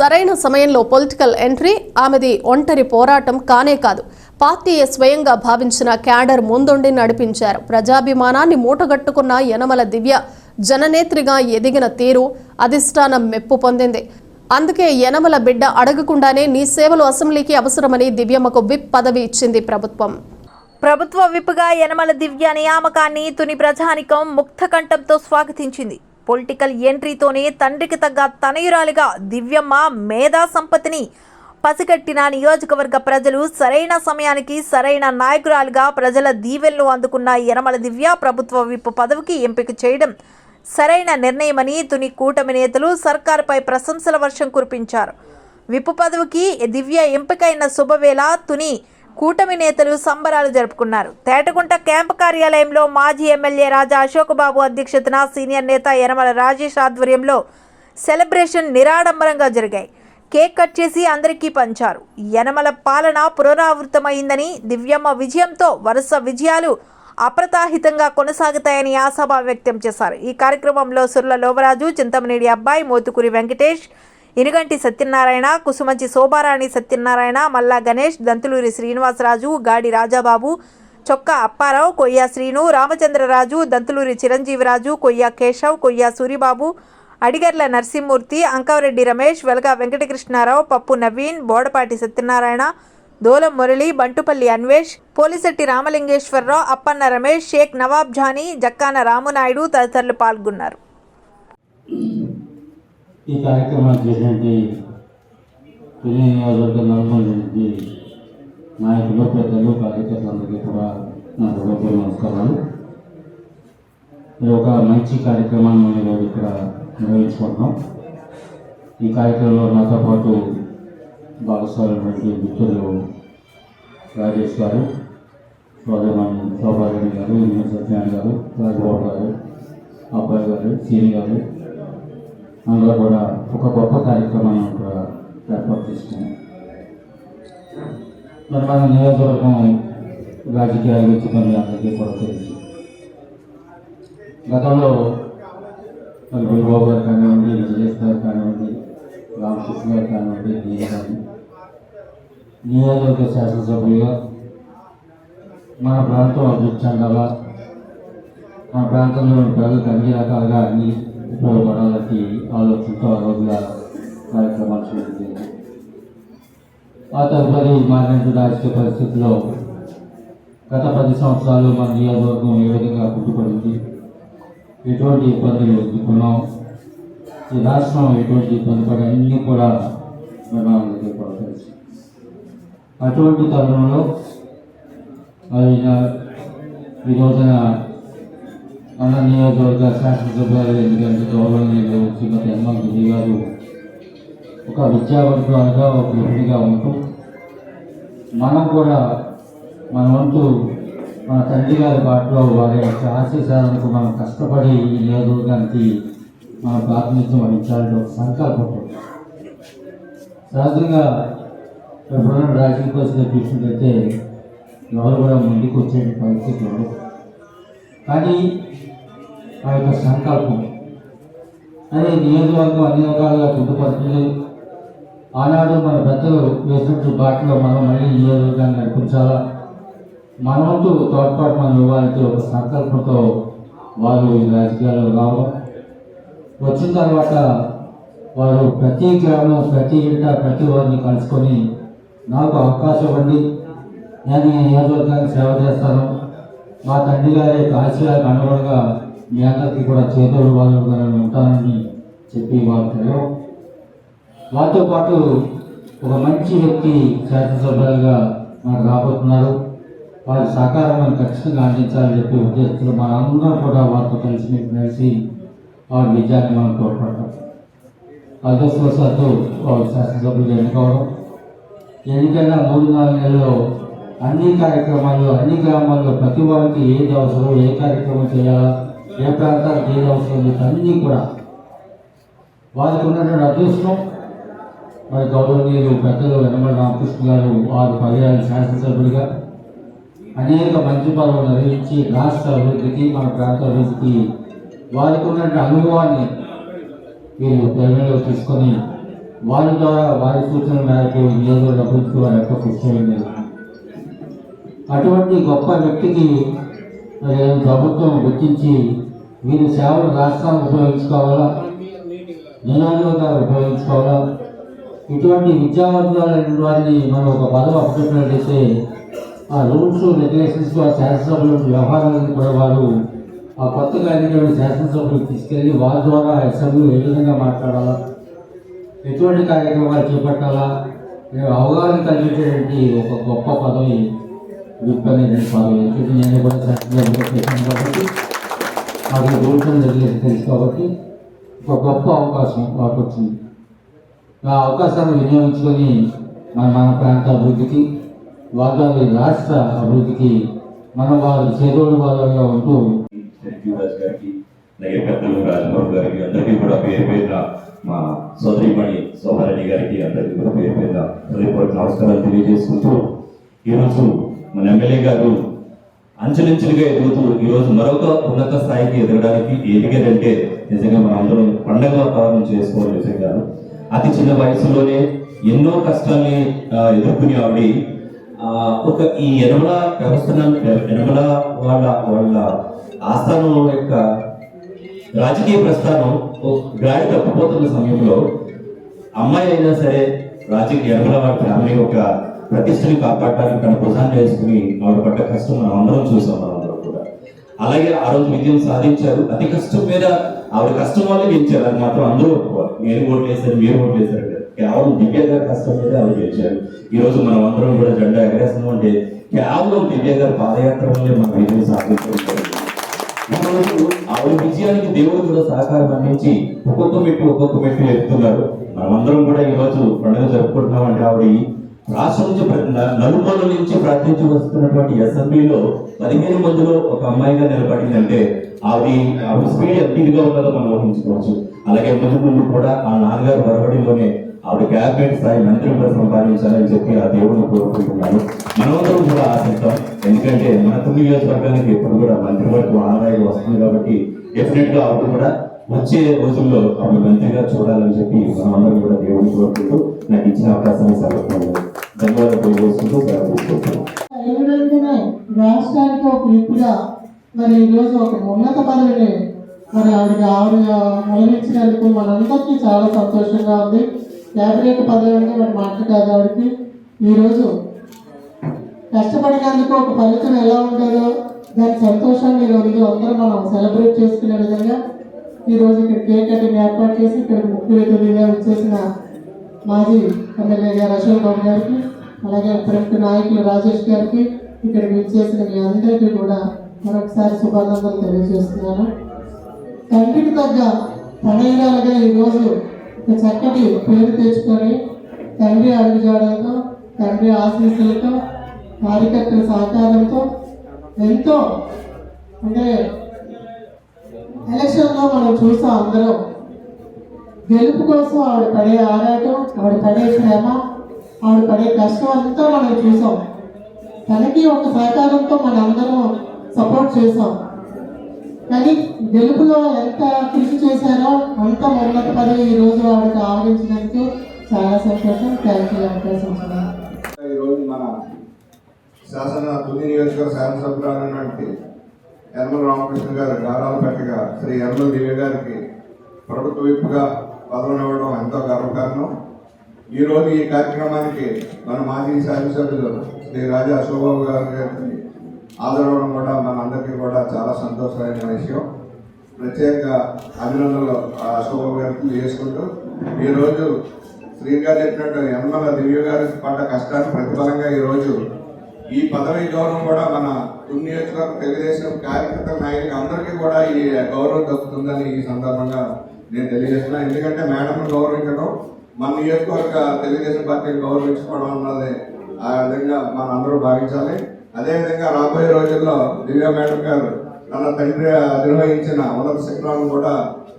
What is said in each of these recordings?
సరైన సమయంలో political entry ఆమెది ఒంటరి పోరాటం కానే కాదు. పార్టీయే స్వయంగా భావించిన క్యాడర్ ముందుండి నడిపించారు. ప్రజాభిమానాన్ని మూటగట్టుకున్న యనమల దివ్య జననేత్రిగా ఎదిగిన తీరు అధిష్టానం మెప్పు పొందింది. అందుకే యనమల బిడ్డ అడగకుండానే నీ సేవలు అసెంబ్లీకి అవసరమని దివ్యమ్మకు విప్ పదవి ఇచ్చింది ప్రభుత్వం. ప్రభుత్వ విప్గా యనమల దివ్య నియామకాన్ని తుని ప్రజానికం ముక్తకంఠంతో స్వాగతించింది. పొలిటికల్ ఎంట్రీతోనే తండ్రికి తగ్గ తనయురాలిగా దివ్యమ్మ మేధా సంపత్తిని పసిగట్టిన నియోజకవర్గ ప్రజలు సరైన సమయానికి సరైన నాయకురాలుగా ప్రజల దీవెలను అందుకున్న యనమల దివ్య ప్రభుత్వ విప్ పదవికి ఎంపిక చేయడం సరైన నిర్ణయమని తుని కూటమి నేతలు సర్కారుపై ప్రశంసల వర్షం కురిపించారు. విప్ పదవికి దివ్య ఎంపికైన శుభవేళ తుని కూటమి నేతలు సంబరాలు జరుపుకున్నారు. తేటగుంట క్యాంపు కార్యాలయంలో మాజీ ఎమ్మెల్యే రాజా అశోక్ బాబు అధ్యక్షతన సీనియర్ నేత యనమల రాజేష్ ఆధ్వర్యంలో సెలబ్రేషన్ నిరాడంబరంగా జరిగాయి. కేక్ కట్ చేసి అందరికీ పంచారు. యనమల పాలన పునరావృతమైందని దివ్యమ్మ విజయంతో వరుస విజయాలు అప్రతాహితంగా కొనసాగుతాయని ఆశాభావం వ్యక్తం చేశారు. ఈ కార్యక్రమంలో సుర్ల లోవరాజు చింతమనేడి అబ్బాయి మోతుకూరి వెంకటేష్ ఇనుగంటి సత్యనారాయణ కుసుమంచి శోభారాణి సత్యనారాయణ మల్లా గణేష్ దంతులూరి శ్రీనివాసరాజు గాడి రాజాబాబు చొక్కా అప్పారావు కొయ్య శ్రీను రామచంద్రరాజు దంతులూరి చిరంజీవిరాజు కొయ్య కేశవ్ కొయ్య సూరిబాబు అడిగర్ల నరసింహమూర్తి అంకవరెడ్డి రమేష్ వెలగా వెంకటకృష్ణారావు పప్పు నవీన్ బోడపాటి సత్యనారాయణ దోలం మురళి బంటుపల్లి అన్వేష్ పోలిశెట్టి రామలింగేశ్వరరావు అప్పన్న రమేష్ షేక్ నవాబ్ జానీ జక్కాన రామునాయుడు తదితరులు పాల్గొన్నారు. ఈ కార్యక్రమం చేసినటువంటి పెళ్ళి నియోజకవర్గం నలుగురు నాయకులు పెద్దలు కార్యకర్తలందరికీ కూడా నా హృదయపూర్వక నమస్కారాలు. ఇది ఒక మంచి కార్యక్రమాన్ని మనం ఈరోజు ఇక్కడ నిర్వహించుకుంటున్నాం. ఈ కార్యక్రమంలో నాతో పాటు భాగస్వామ్యమైనటువంటి మిత్రులు రాజేష్ గారు సోదరమణి శోభారెడ్డి గారు ఇన్న సత్యనారాయణ గారు రాజబాబు గారు అబ్బాయి గారు సీని గారు అందులో కూడా ఒక గొప్ప కార్యక్రమాన్ని కూడా ఏర్పాటు చేసినాం మరి మన నియోజకవర్గం రాజకీయాలు వచ్చి కొన్ని అందరికీ కూడా తెలుసు. గతంలో మరి గురుబాబు గారు కానివ్వండి విజయేష్ గారు కానివ్వండి రామకృష్ణ గారు కానివ్వండి నేను కానీ నియోజకవర్గ శాసనసభ్యులుగా మన ప్రాంతం అభివృద్ధి చెందాలా? మన ప్రాంతంలో ప్రజలకు అన్ని రకాలుగా అన్ని ఉపయోగపడాలని ఆలోచనతో ఆ రోజుల కార్యక్రమాలు చేసింది ఆ తదుపరి మారినటువంటి రాజకీయ పరిస్థితుల్లో గత పది సంవత్సరాలు మన నియోజకవర్గం ఏ విధంగా పుట్టుపడింది? ఎటువంటి ఇబ్బందులు ఎదుర్కొన్నాం? ఈ రాష్ట్రం ఎటువంటి ఇబ్బంది పడి అన్నీ కూడా మనందరికీ కూడా తెలుసు అటువంటి తరుణంలో మరి ఈ రోజున మన నియోజకవర్గ శాసనసభ్యులు ఎందుకంటే గౌరవనీయులు శ్రీమతి హనుమ గిరి గారు ఒక విద్యావంతులుగా ఒక గృహిణిగా ఉంటూ మనం కూడా మన వంతు మన తండ్రి గారి బాటలో వారి యొక్క ఆశీర్వాదాలకు మనం కష్టపడి ఈ నియోజకవర్గానికి మన ప్రాతినిధ్యం వహించాలని ఒక సంకల్పం సహజంగా ఎప్పుడైనా రాజకీయ పరిస్థితి చూసినట్లయితే ఎవరు కూడా ముందుకు వచ్చే పరిస్థితి కానీ ఆ యొక్క సంకల్పం. అదే నియోజకవర్గం అన్ని రకాలుగా చుట్టుపడుతుంది ఆనాడు మన పెద్దలు వేసినట్టు బాటలో మనం మళ్ళీ నియోజకవర్గాన్ని నడిపించాలా? మనవంతు తోడ్పాటు మనం ఇవ్వాలంటే ఒక సంకల్పంతో వారు ఈ రాజకీయాల్లో రావడం. వచ్చిన తర్వాత వారు ప్రతి గ్రామం ప్రతి ఇంట ప్రతి వారిని కలుసుకొని నాకు అవకాశం ఇవ్వండి. నేను ఈ నియోజకవర్గానికి సేవ చేస్తాను. మా తండ్రి గారి యొక్క ఆశయాలకు అనుగుణంగా మీ అందరికీ కూడా చేదోడు వాళ్ళు ఉంటానని చెప్పి వాళ్ళు వారితో పాటు ఒక మంచి వ్యక్తి శాసనసభ్యులుగా మనకు రాబోతున్నారు. వారి సహకారం మనం ఖచ్చితంగా అందించాలని చెప్పి ఉద్దేశంతో మనందరం కూడా వారితో కలిసి మీకు కలిసి వారి విజయాన్ని మనం తోడ్పడతాం. అదృష్టవశాత్తు వారు శాసనసభ్యులు ఎన్నుకోవడం ఎన్నికైనా మూడు నాలుగు నెలల్లో అన్ని కార్యక్రమాల్లో అన్ని గ్రామాల్లో ప్రతి వారికి ఏది అవసరం ఏ కార్యక్రమం చేయాలా ఏ ప్రాంతానికి ఏది అవసరం అన్నీ కూడా వారికి ఉన్నటువంటి అదృష్టం. మరి గౌరవనీయులు పెద్దలు వెనమల రామకృష్ణ గారు ఆరు పర్యాలు శాసనసభ్యుడిగా అనేక మంచి పనులు నిర్వహించి రాష్ట్ర అభివృద్ధికి మన ప్రాంత అభివృద్ధికి వారికి ఉన్నటువంటి అనుభవాన్ని వీరు పరిగణలోకి తీసుకొని వారి ద్వారా వారి సూచన మేరకు నియోజకవర్గ అభివృద్ధికి వారి యొక్క కృషి చేయడం అటువంటి గొప్ప వ్యక్తికి ప్రభుత్వం గుర్తించి వీరి సేవలు రాష్ట్రాన్ని ఉపయోగించుకోవాలా? నినాదులుగా ఉపయోగించుకోవాలా? ఇటువంటి విద్యావంతులైన వారిని మనం ఒక పదవి అప్పచెప్పినట్లయితే ఆ రూల్స్ రెగ్యులేషన్స్ ఆ శాసనసభలు వ్యవహారాలను కూడా వారు ఆ కొత్తగా ఎన్నికైన శాసనసభలకు తీసుకెళ్ళి వారి ద్వారా అసెంబ్లీ ఏ విధంగా మాట్లాడాలా? ఎటువంటి కార్యక్రమాలు చేపట్టాలా? అవగాహన కలిగించేటువంటి ఒక గొప్ప పదవి విప్ పదవి ఎందుకంటే నేను కూడా శాసనసభలో చేశాను కాబట్టి అది రూల్స్ జరిగేది తెలుసు కాబట్టి ఒక గొప్ప అవకాశం మాకు వచ్చింది ఆ అవకాశాన్ని వినియోగించుకొని మన మన ప్రాంత అభివృద్ధికి వాగ్దాని రాష్ట్ర అభివృద్ధికి మన వారి చేదోడు వాళ్ళగా ఉంటూ యువరాజ్ గారికి అలాగే పెద్దలు గారికి అందరికీ కూడా పేరు పేరున మా సోదరిమణి శోభారెడ్డి గారికి అందరికీ కూడా పేరు పేరున హృదయపూర్వక నమస్కారాలు తెలియజేసుకుంటూ ఈరోజు మన ఎమ్మెల్యే గారు అంచెలంచెలుగా ఎదుగుతూ ఈరోజు మరొక ఉన్నత స్థాయికి ఎదగడానికి ఎదిగారంటే నిజంగా మన అందరం పండగ వాతావరణం చేసుకోవాలి నిజంగా అతి చిన్న వయసులోనే ఎన్నో కష్టాల్ని ఎదుర్కొని ఆవిడ ఒక ఈ యనమల వ్యవస్థను యనమల వాళ్ళ వాళ్ళ ఆస్థానం యొక్క రాజకీయ ప్రస్థానం ఓ గాడి తప్పిపోతున్న సమయంలో అమ్మాయి అయినా సరే రాజకీయ యనమల వాళ్ళ ఫ్యామిలీ ఒక ప్రతిష్టని కాపాడడానికి తన భుజాన్ని వేసుకుని ఆవిడ పడ్డ కష్టం మనం అందరం చూసాం మనం అందరం కూడా. అలాగే ఆ రోజు విజయం సాధించారు. అతి కష్టం మీద ఆవిడ కష్టం వల్లే గెలిచారు. అది మాత్రం అందరూ ఒప్పుకోవాలి. నేను ఓట్లు వేశారు మీరు ఓట్లు వేశారు కేవలం దివ్య గారి కష్టం మీద ఆవిడ గెలిచారు. ఈ రోజు మనం అందరం కూడా జెండా ఎగరేస్తున్నాం అంటే కేవలం దివ్య గారి పాదయాత్ర వల్లే మనం విజయం సాధించారు ఆవిడ విజయానికి దేవుడు కూడా సహకారం అందించి ఒక్కొక్క మెట్టు ఒక్కొక్క మెట్టు ఎత్తున్నారు మనమందరం కూడా ఈ రోజు పండుగ జరుపుకుంటున్నాం అంటే ఆవిడ రాష్ట్రం నుంచి ప్ర- నుంచి ప్రార్థించి వస్తున్నటువంటి అసెంబ్లీలో పదిహేను మందిలో ఒక అమ్మాయిగా నిలబడిందంటే ఆవిడ ఆవిడ స్పీడ్ ఎంత ఉన్నదో మనం ఊహించుకోవచ్చు. అలాగే ముందు ముందు కూడా ఆ నాన్నగారు బరబడిలోనే ఆవిడ క్యాబినెట్ స్థాయి మంత్రి కూడా సంపాదించాలని చెప్పి ఆ దేవుడిని కోరుకుంటున్నాను. మనమందరం కూడా ఆశిస్తాం ఎందుకంటే మన తొమ్మిది నియోజకవర్గానికి ఎప్పుడు కూడా మంత్రివర్గం ఆదాయం వస్తుంది కాబట్టి డెఫినెట్గా ఆవిడ కూడా వచ్చే రోజుల్లో ఆవిడ మంత్రిగా చూడాలని చెప్పి మనమందరం కూడా దేవుడిని కోరుకుంటూ నాకు ఇచ్చిన అవకాశాన్ని సమర్పణ ధన్యవాదాలు రాష్ట్రానికి ఒక విప్పుగా మరి ఈరోజు ఒక ఉన్నత పదవిని మరి ఆవిడ ఆవిడ మొదలించినందుకు మనందరికీ చాలా సంతోషంగా ఉంది క్యాబినెట్ పదవి అంటే మరి మాట కాదు ఆవిడకి ఈరోజు కష్టపడినందుకు ఒక ఫలితం ఎలా ఉంటుందో దాని సంతోషాన్ని ఈరోజు అందరూ మనం సెలబ్రేట్ చేసుకునే విధంగా ఈరోజు ఇక్కడ కేక్ కటింగ్ ఏర్పాటు చేసి ఇక్కడ ముఖ్య వచ్చేసిన మాజీ ఎమ్మెల్యే గారు అశోక్ బాబు గారికి అలాగే ప్రముఖ నాయకులు రాజేష్ గారికి ఇక్కడ విచ్చేసిన మీ అందరికీ కూడా మరొకసారి శుభానందాలు తెలియజేస్తున్నాను. తండ్రికి తగ్గ తనయురాలుగా ఈరోజు ఒక చక్కటి పేరు తెచ్చుకొని తండ్రి అడుగుజాడలతో తండ్రి ఆశీస్సులతో కార్యకర్తల సహకారంతో ఎంతో అంటే ఎలక్షన్లో మనం చూసాం అందరం గెలుపు కోసం ఆవిడ పడే ఆరాటం ఆవిడ పడే శ్రమ ఆవిడ పడే కష్టం అంతా మనం చూసాం. తనకి ఒక సహకారంతో మనందరం సపోర్ట్ చేసాం. కానీ గెలుపులో ఎంత కృషి చేశారో అంత ఉన్నత పదవి ఈ రోజు ఆవిడకి ఆవరించినందుకు చాలా సంతోషం థ్యాంక్ యూ అవకాశం ఈరోజు మన శాసన తుది నియోజకవర్గ శాసనసభ్యులైనటువంటి యనమల రామకృష్ణ గారు గారాలపేటగా శ్రీ యనమల దివ్య గారికి ప్రభుత్వ విప్పుగా పదవిని ఎంతో గర్వకారణం. ఈరోజు ఈ కార్యక్రమానికి మన మాజీ శాసనసభ్యులు శ్రీ రాజా శోభాబు గారు గారికి ఆదరవడం కూడా మన అందరికీ కూడా చాలా సంతోషమైన విషయం. ప్రత్యేకంగా అభినందనలు ఆ గారికి చేసుకుంటూ ఈరోజు శ్రీ గారు చెప్పినట్టు యనమల దివ్య గారి పడ్డ కష్టానికి ప్రతిఫలంగా ఈరోజు ఈ పదవి గౌరవం కూడా మన తుని నియోజకవర్గ తెలుగుదేశం కార్యకర్త నాయకులు అందరికీ కూడా ఈ గౌరవం దక్కుతుందని ఈ సందర్భంగా నేను తెలియజేస్తున్నాను ఎందుకంటే మేడంను గౌరవించడం మన నియోజకవర్గ తెలుగుదేశం పార్టీని గౌరవించుకోవడం అన్నది ఆ విధంగా మన అందరూ భావించాలి అదేవిధంగా రాబోయే రోజుల్లో దివ్య మేడం గారు తన తండ్రి అధిరోహించిన ఉన్నత శిఖరాలను కూడా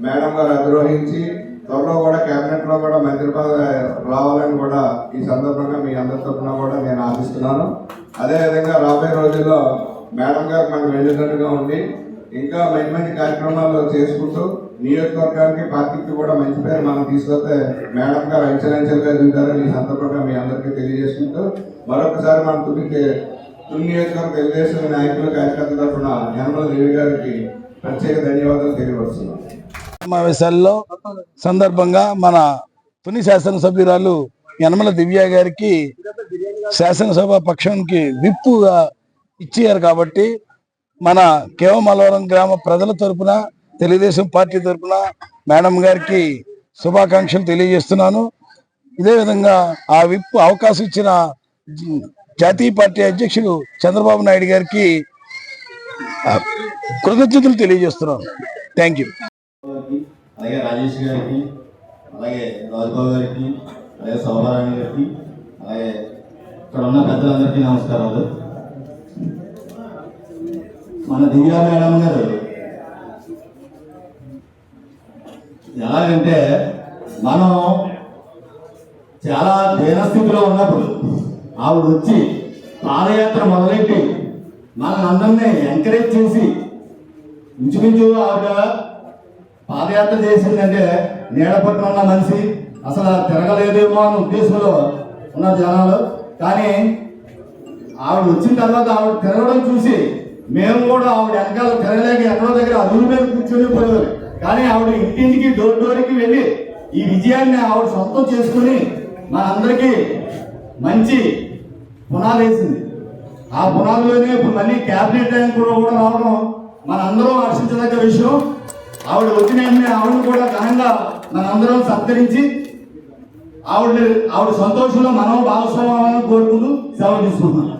మేడం గారు అధిరోహించి త్వరలో కూడా కేబినెట్లో కూడా మంత్రి పదవి రావాలని కూడా ఈ సందర్భంగా మీ అందరి తరఫున కూడా నేను ఆశిస్తున్నాను. అదేవిధంగా రాబోయే రోజుల్లో మేడం గారు మనకు వెళ్ళినట్టుగా ఉండి ఇంకా మంచి మంచి కార్యక్రమాలు చేసుకుంటూ నియోజకవర్గానికి పార్టీకి కూడా మంచి పేరు మనం తీసుకొస్తే మేడం గారు అంచెలంచెలుగా తింటారని ఈ సందర్భంగా మీ అందరికీ తెలియజేసుకుంటూ మరొకసారి మనం తుమ్మితే తుని నియోజకవర్గ తెలుగుదేశం నాయకులు కార్యకర్తల తరఫున యనమల దేవి గారికి ప్రత్యేక ధన్యవాదాలు తెలియవస్తున్నాను సమావేశాల్లో సందర్భంగా మన తుని శాసనసభ్యురాలు యనమల దివ్య గారికి శాసనసభ పక్షానికి విప్పుగా ఇచ్చారు కాబట్టి మన కేవమలవరం గ్రామ ప్రజల తరపున తెలుగుదేశం పార్టీ తరపున మేడం గారికి శుభాకాంక్షలు తెలియజేస్తున్నాను. ఇదే విధంగా ఆ విప్ అవకాశం ఇచ్చిన జాతీయ పార్టీ అధ్యక్షుడు చంద్రబాబు నాయుడు గారికి కృతజ్ఞతలు తెలియజేస్తున్నాను. Thank you. అలాగే రాజేష్ గారికి అలాగే రాజుబాబు గారికి అలాగే శోభారాణి గారికి అలాగే ఇక్కడ ఉన్న పెద్దలందరికీ నమస్కారాలు. మన దివ్యా మేడం గారు. ఎలాగంటే మనం చాలా దీనస్థితిలో ఉన్నప్పుడు ఆవిడ వచ్చి పాదయాత్ర మొదలెట్టి మనల్ని ఎంకరేజ్ చేసి ఇంచుమించు ఆవిడ పాదయాత్ర చేసిందంటే నీడపట్టిన ఉన్న మనిషి అసలు తిరగలేదేమో అన్న ఉద్దేశంలో ఉన్న జనాలు. కానీ ఆవిడ వచ్చిన తర్వాత ఆవిడ తిరగడం చూసి మేము కూడా ఆవిడ వెనకాల తిరగలేక ఎక్కడో దగ్గర అదుపు మీద కూర్చొని పోయేవారు కానీ ఆవిడ ఇంటింటికి డోర్ డోర్కి వెళ్ళి ఈ విజయాన్ని ఆవిడ సొంతం చేసుకుని మనందరికీ మంచి పునాది వేసింది. ఆ పునాదిలోనే ఇప్పుడు మళ్ళీ క్యాబినెట్ ర్యాంక్ కూడా కూడా రావడం మనందరం హర్షించదగ్గ విషయం. ఆవిడ వచ్చిన ఆవిడని కూడా ఘనంగా మనందరం సత్కరించి ఆవిడ ఆవిడ సంతోషంలో మనం భాగస్వామ్యాలను కోరుకుంటూ సెలవు తీసుకుంటున్నాం.